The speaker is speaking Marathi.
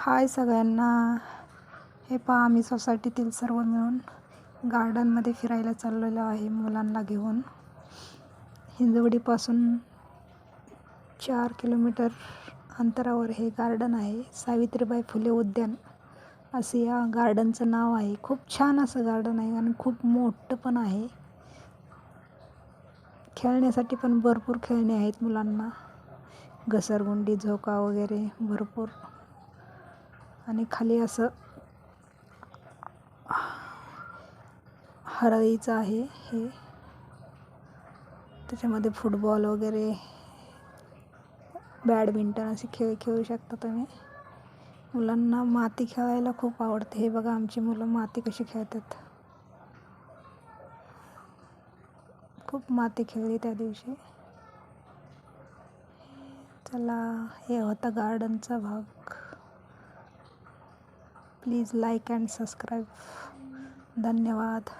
हाय सगळ्यांना. हे पहा आम्ही सोसायटीतील सर्व मिळून गार्डनमध्ये फिरायला चाललेलो आहे मुलांना घेऊन. हिंजवडीपासून चार किलोमीटर अंतरावर हे गार्डन आहे. सावित्रीबाई फुले उद्यान असे या गार्डनचं नाव आहे. खूप छान असं गार्डन आहे आणि खूप मोठं पण आहे. खेळण्यासाठी पण भरपूर खेळणे आहेत मुलांना. घसरगुंडी झोका वगैरे भरपूर. आणि खाली असं हरळीचं आहे हे. त्याच्यामध्ये फुटबॉल वगैरे बॅडमिंटन असे खेळ खेळू शकता तुम्ही. मुलांना माती खेळायला खूप आवडते. हे बघा आमची मुलं माती कशी खेळतात. खूप माती खेळली त्या दिवशी. चला हे होता गार्डनचा भाग. Please like and subscribe. धन्यवाद.